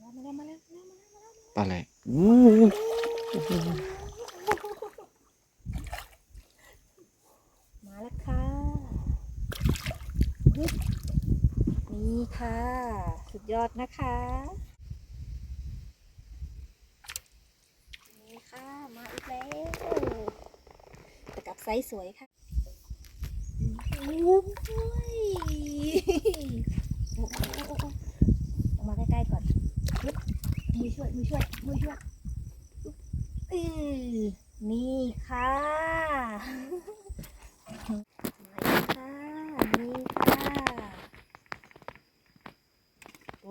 ปลาอะไรมาแล้วค่ะนี่ค่ะ สุดยอดนะคะ นี่ค่ะ มาอีกแล้วแต่กับไซส์สวยค่ะโอ้ยออ้โอ้โอ้โอ้เอามาใกล้ๆก่อน มือช่วยมือช่วยมือช่วยอือนี่ค่ะมีค่ะนี่ค่ะ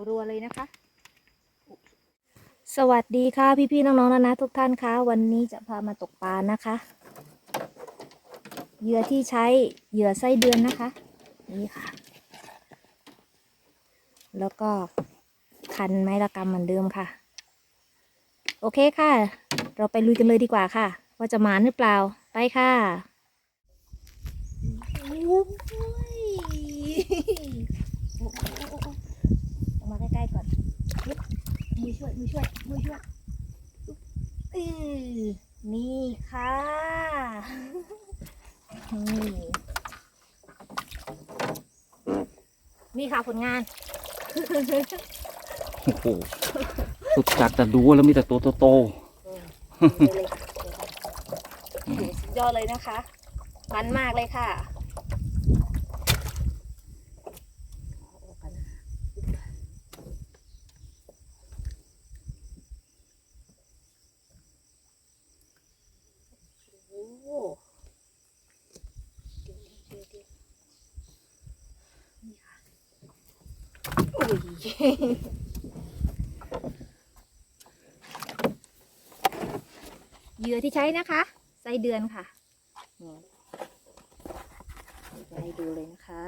รัวเลยนะคะ สวัสดีค่ะพี่ๆน้องๆนะนะทุกท่านคะวันนี้จะพามาตกปลานะคะเหยื่อที่ใช้เหยื่อไส้เดือนนะคะ นี่ค่ะ แล้วก็ คันไม้ระกำเหมือนเดิมค่ะ โอเคค่ะ เราไปลุยกันเลยดีกว่าค่ะ ว่าจะหมานหรือเปล่า ไปค่ะโอ้โอ้โอ้โอ้โอ้เอามาใกล้ๆก่อนยึบมือช่วยมือช่วยมือช่วยอึ๊บอือนี่ค่ะนี่นี่ค่ะผลงาน โอ้โหสุดจัดแต่ดูแล้วมีแต่ตัวโตเลยค่ะโอ้โหสุดยอดเลยนะคะมันมากเลยค่ะเอาออกกันนะคะโอ้โหเดี๋ย เดี๋ยวเดี๋ยวนี่ค่ะโอ้ยเหยื่อที่ใช้นะคะไส้เดือนค่ะนี่จะให้ดูเลยนะคะ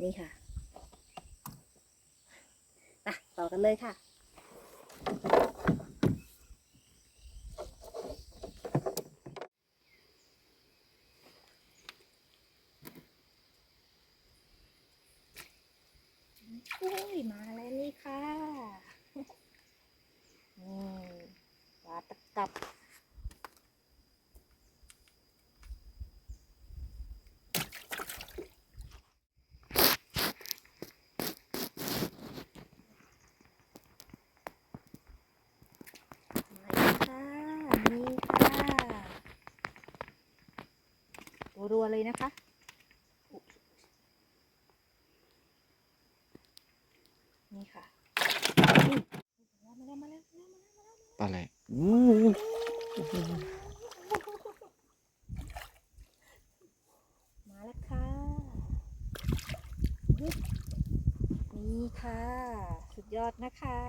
นี่ค่ะอะต่อกันเลยค่ะโอ้ยมาแล้วนี่ค่ะ นี่ปลา ตะกับรัวๆเลยนะคะนี่ค่ะ มาแล้วมาแล้วมาแล้วมาแล้วมาแล้ว อะไร มาแล้วค่ะ นี่ค่ะ สุดยอดนะคะ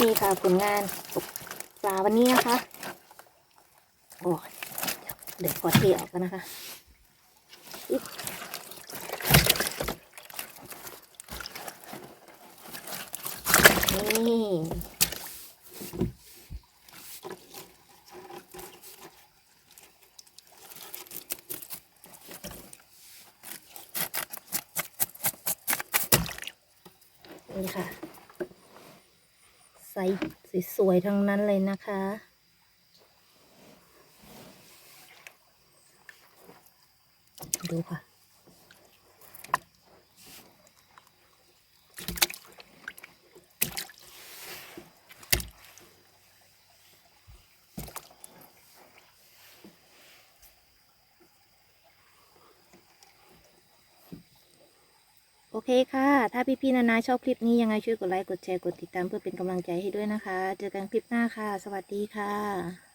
นี่ค่ะผลงานปลาวันนี้นะคะโอ้เดี๋ยวขอเทออกกันนะคะนี่นี่ค่ะ ซส์สวยๆทั้งนั้นเลยนะคะ ดูค่ะ โอเคค่ะ ถ้าพี่ๆนานาชอบคลิปนี้ยังไงช่วยกดไลค์ กดแชร์ กดติดตามเพื่อเป็นกำลังใจให้ด้วยนะคะ เจอกันคลิปหน้าค่ะ สวัสดีค่ะ